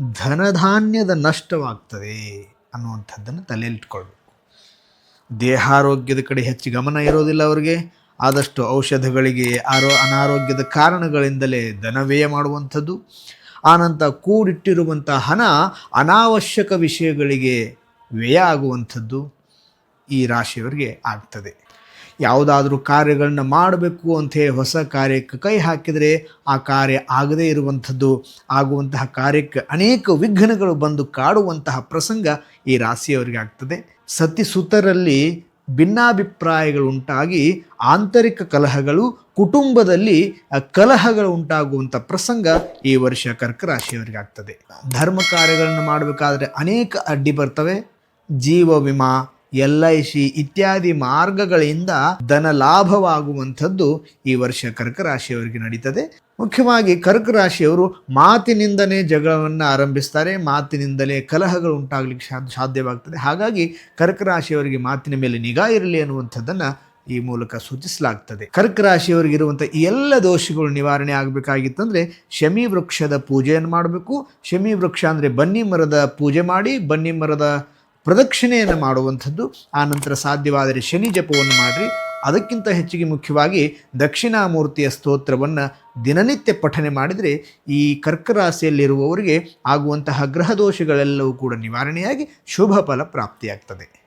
ಧನಧಾನ್ಯದ ನಷ್ಟವಾಗ್ತದೆ ಅನ್ನುವಂಥದ್ದನ್ನು ತಲೆಯಲ್ಲಿಟ್ಕೊಳ್ಬೇಕು. ದೇಹಾರೋಗ್ಯದ ಕಡೆ ಹೆಚ್ಚು ಗಮನ ಇರೋದಿಲ್ಲ ಅವರಿಗೆ. ಆದಷ್ಟು ಔಷಧಗಳಿಗೆ ಆರೋ ಅನಾರೋಗ್ಯದ ಕಾರಣಗಳಿಂದಲೇ ಧನವ್ಯಯ ಮಾಡುವಂಥದ್ದು. ಆನಂತರ ಕೂಡಿಟ್ಟಿರುವಂಥ ಹಣ ಅನಾವಶ್ಯಕ ವಿಷಯಗಳಿಗೆ ವ್ಯಯ ಆಗುವಂಥದ್ದು ಈ ರಾಶಿಯವರಿಗೆ ಆಗ್ತದೆ. ಯಾವುದಾದ್ರೂ ಕಾರ್ಯಗಳನ್ನ ಮಾಡಬೇಕು ಅಂಥೇಳಿ ಹೊಸ ಕಾರ್ಯಕ್ಕೆ ಕೈ ಹಾಕಿದರೆ ಆ ಕಾರ್ಯ ಆಗದೇ ಇರುವಂಥದ್ದು. ಆಗುವಂತಹ ಕಾರ್ಯಕ್ಕೆ ಅನೇಕ ವಿಘ್ನಗಳು ಬಂದು ಕಾಡುವಂತಹ ಪ್ರಸಂಗ ಈ ರಾಶಿಯವರಿಗೆ ಆಗ್ತದೆ. ಸತಿಸುತರಲ್ಲಿ ಭಿನ್ನಾಭಿಪ್ರಾಯಗಳು ಉಂಟಾಗಿ ಆಂತರಿಕ ಕಲಹಗಳು, ಕುಟುಂಬದಲ್ಲಿ ಕಲಹಗಳು ಉಂಟಾಗುವಂಥ ಪ್ರಸಂಗ ಈ ವರ್ಷ ಕರ್ಕ ರಾಶಿಯವರಿಗೆ ಆಗ್ತದೆ. ಧರ್ಮ ಕಾರ್ಯಗಳನ್ನು ಮಾಡಬೇಕಾದ್ರೆ ಅನೇಕ ಅಡ್ಡಿ ಬರ್ತವೆ. ಜೀವ ವಿಮಾ ಎಲ್ ಐ ಸಿ ಇತ್ಯಾದಿ ಮಾರ್ಗಗಳಿಂದ ಧನ ಲಾಭವಾಗುವಂಥದ್ದು ಈ ವರ್ಷ ಕರ್ಕ ರಾಶಿಯವರಿಗೆ ನಡೀತದೆ. ಮುಖ್ಯವಾಗಿ ಕರ್ಕ ರಾಶಿಯವರು ಮಾತಿನಿಂದಲೇ ಜಗಳವನ್ನು ಆರಂಭಿಸ್ತಾರೆ, ಮಾತಿನಿಂದಲೇ ಕಲಹಗಳು ಉಂಟಾಗಲಿಕ್ಕೆ ಸಾಧ್ಯ ಸಾಧ್ಯವಾಗ್ತದೆ. ಹಾಗಾಗಿ ಕರ್ಕ ರಾಶಿಯವರಿಗೆ ಮಾತಿನ ಮೇಲೆ ನಿಗಾ ಇರಲಿ ಅನ್ನುವಂಥದ್ದನ್ನು ಈ ಮೂಲಕ ಸೂಚಿಸಲಾಗ್ತದೆ. ಕರ್ಕ ರಾಶಿಯವರಿಗೆ ಇರುವಂಥ ಈ ಎಲ್ಲ ದೋಷಗಳು ನಿವಾರಣೆ ಆಗಬೇಕಾಗಿತ್ತಂದ್ರೆ ಶಮಿ ವೃಕ್ಷದ ಪೂಜೆಯನ್ನು ಮಾಡಬೇಕು. ಶಮಿ ವೃಕ್ಷ ಅಂದರೆ ಬನ್ನಿ ಮರದ ಪೂಜೆ ಮಾಡಿ, ಬನ್ನಿ ಮರದ ಪ್ರದಕ್ಷಿಣೆಯನ್ನು ಮಾಡುವಂಥದ್ದು, ಆ ನಂತರ ಸಾಧ್ಯವಾದರೆ ಶನಿ ಜಪವನ್ನು ಮಾಡಿರಿ. ಅದಕ್ಕಿಂತ ಹೆಚ್ಚಿಗೆ ಮುಖ್ಯವಾಗಿ ದಕ್ಷಿಣಾಮೂರ್ತಿಯ ಸ್ತೋತ್ರವನ್ನು ದಿನನಿತ್ಯ ಪಠನೆ ಮಾಡಿದರೆ ಈ ಕರ್ಕ ರಾಶಿಯಲ್ಲಿರುವವರಿಗೆ ಆಗುವಂತಹ ಗ್ರಹ ದೋಷಗಳೆಲ್ಲವೂ ಕೂಡ ನಿವಾರಣೆಯಾಗಿ ಶುಭ ಫಲ ಪ್ರಾಪ್ತಿಯಾಗ್ತದೆ.